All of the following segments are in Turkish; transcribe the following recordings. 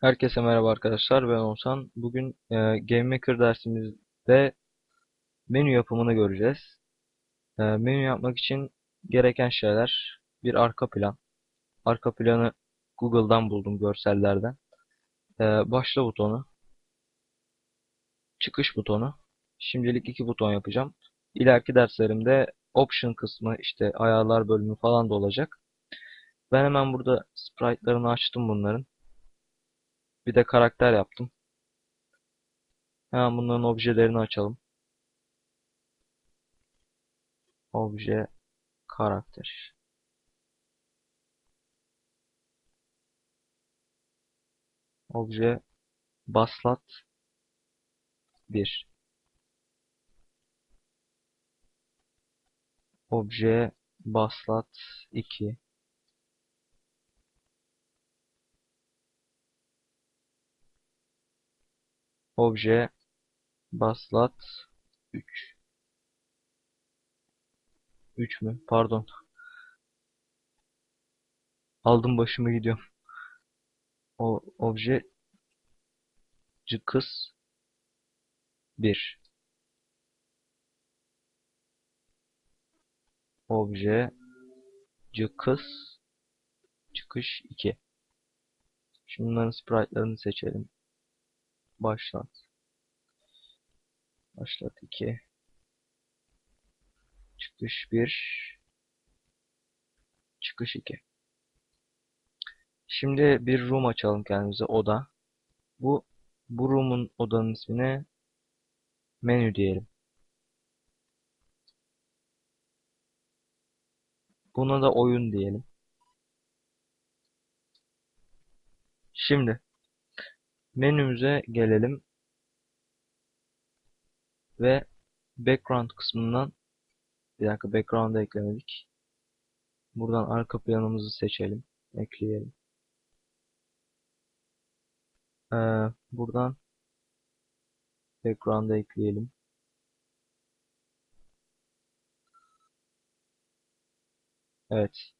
Herkese merhaba arkadaşlar ben Oğuzhan. Bugün e, Game Maker dersimizde menü yapımını göreceğiz. E, menü yapmak için gereken şeyler bir arka plan. Arka planı Google'dan buldum görsellerden. E, başla butonu. Çıkış butonu. Şimdilik iki buton yapacağım. İleriki derslerimde option kısmı işte ayarlar bölümü falan da olacak. Ben hemen burada sprite'larını açtım bunların. Bir de karakter yaptım. Hemen bunların objelerini açalım. Obje karakter. Obje baslat 1. Obje baslat 2. obje baslat 3 3 mü? Pardon. Aldım başımı gidiyorum. O obje çıkış 1 obje çıkış çıkış 2 Şunların sprite'larını seçelim. Başlat. Başlat 2. Çıkış 1. Çıkış 2. Şimdi bir room açalım kendimize oda. Bu bu room'un odanın ismine menü diyelim. Buna da oyun diyelim. Şimdi menümüze gelelim ve background kısmından bir dakika background'a eklemedik. Buradan arka planımızı seçelim. Ekleyelim. Ee, buradan background'a ekleyelim. Evet.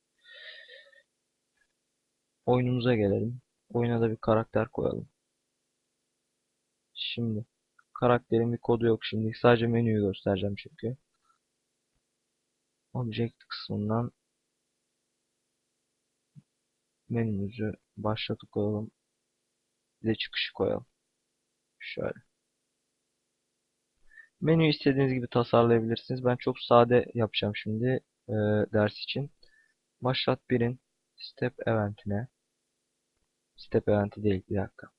Oyunumuza gelelim. Oyuna da bir karakter koyalım. Şimdi karakterin bir kodu yok şimdi. Sadece menüyü göstereceğim çünkü. Object kısmından menümüzü başlatıp koyalım. Bir de çıkışı koyalım. Şöyle. Menüyü istediğiniz gibi tasarlayabilirsiniz. Ben çok sade yapacağım şimdi e, ders için. Başlat birin step eventine. Step eventi değil bir dakika.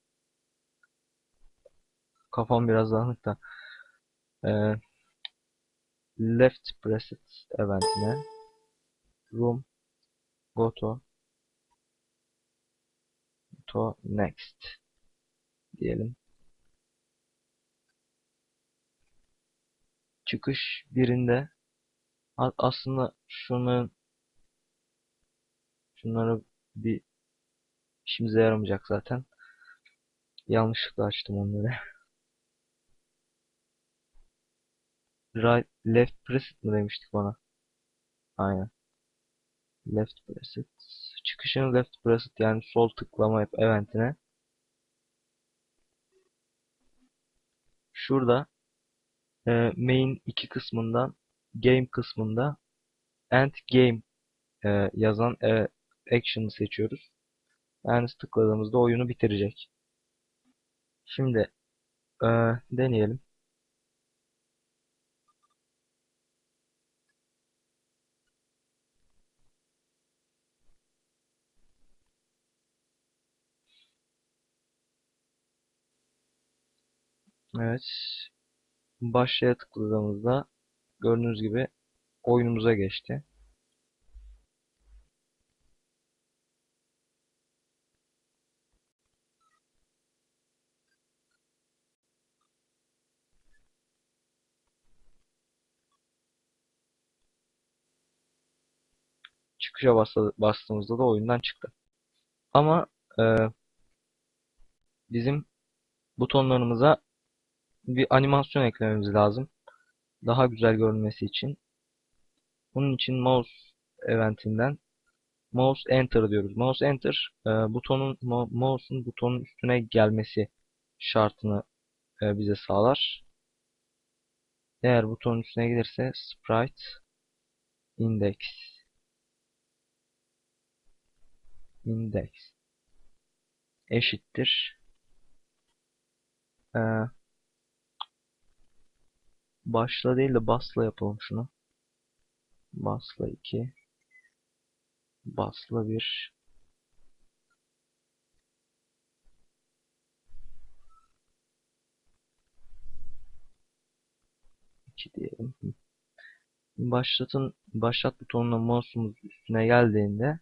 Kafam biraz dağınık da. Ee, left preset eventine room go to to next diyelim. Çıkış birinde aslında şunu şunları bir işimize yaramayacak zaten. Yanlışlıkla açtım onları. right left preset mi demiştik ona? Aynen. Left preset. Çıkışını left preset yani sol tıklama yap eventine. Şurada e, main 2 kısmından game kısmında end game e, yazan e, action'ı seçiyoruz. Yani tıkladığımızda oyunu bitirecek. Şimdi e, deneyelim. Evet. Başlaya tıkladığımızda gördüğünüz gibi oyunumuza geçti. Çıkışa bastığımızda da oyundan çıktı. Ama e, bizim butonlarımıza bir animasyon eklememiz lazım. Daha güzel görünmesi için. Bunun için mouse eventinden mouse enter diyoruz. Mouse enter e, butonun mo mouse'un butonun üstüne gelmesi şartını e, bize sağlar. Eğer butonun üstüne gelirse sprite index index eşittir e, başla değil de basla yapalım şunu. Basla 2 basla 1 2 diyelim. Başlatın başlat butonuna mouse'umuz üstüne geldiğinde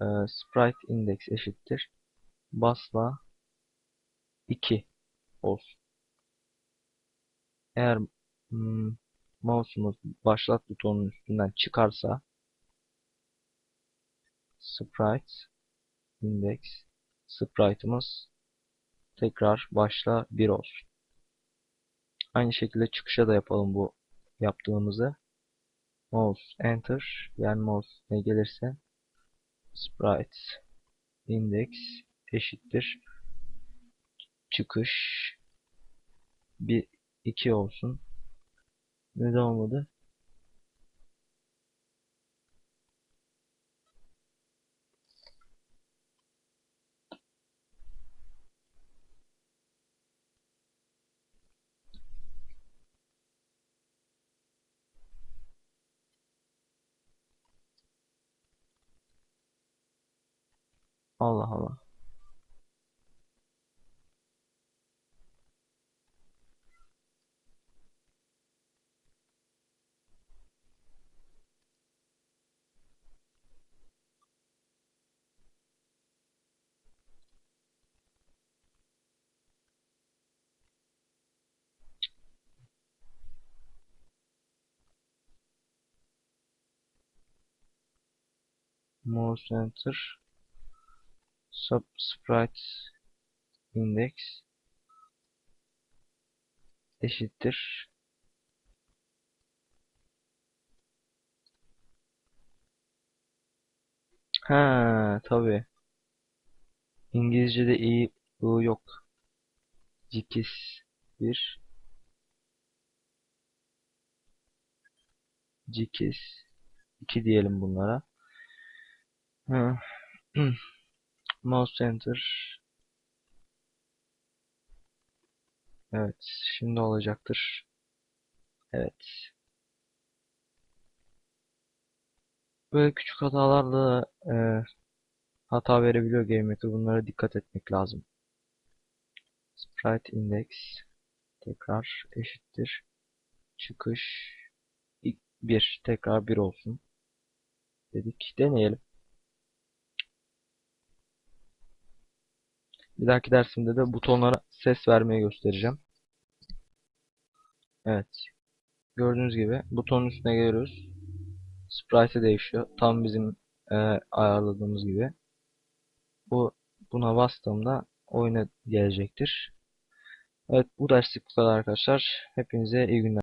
e, sprite index eşittir basla 2 olsun. Eğer hmm, mouse'umuz başlat butonunun üstünden çıkarsa sprite index sprite'ımız tekrar başla 1 olsun. Aynı şekilde çıkışa da yapalım bu yaptığımızı. Mouse enter yani mouse ne gelirse sprite index eşittir çıkış 1 2 olsun. Neden olmadı? Allah Allah. Mouse enter sub sprite index eşittir Ha tabi. İngilizce'de i, i yok. Cikis 1 Cikis 2 diyelim bunlara. Mouse center. Evet, şimdi olacaktır. Evet. Böyle küçük hatalarla e, hata verebiliyor GameMaker. Bunlara dikkat etmek lazım. Sprite index tekrar eşittir. Çıkış 1 tekrar 1 olsun. Dedik. Deneyelim. Bir dahaki dersimde de butonlara ses vermeyi göstereceğim. Evet. Gördüğünüz gibi butonun üstüne geliyoruz. Sprite değişiyor. Tam bizim e, ayarladığımız gibi. Bu buna bastığımda oyuna gelecektir. Evet bu derslik bu kadar arkadaşlar. Hepinize iyi günler.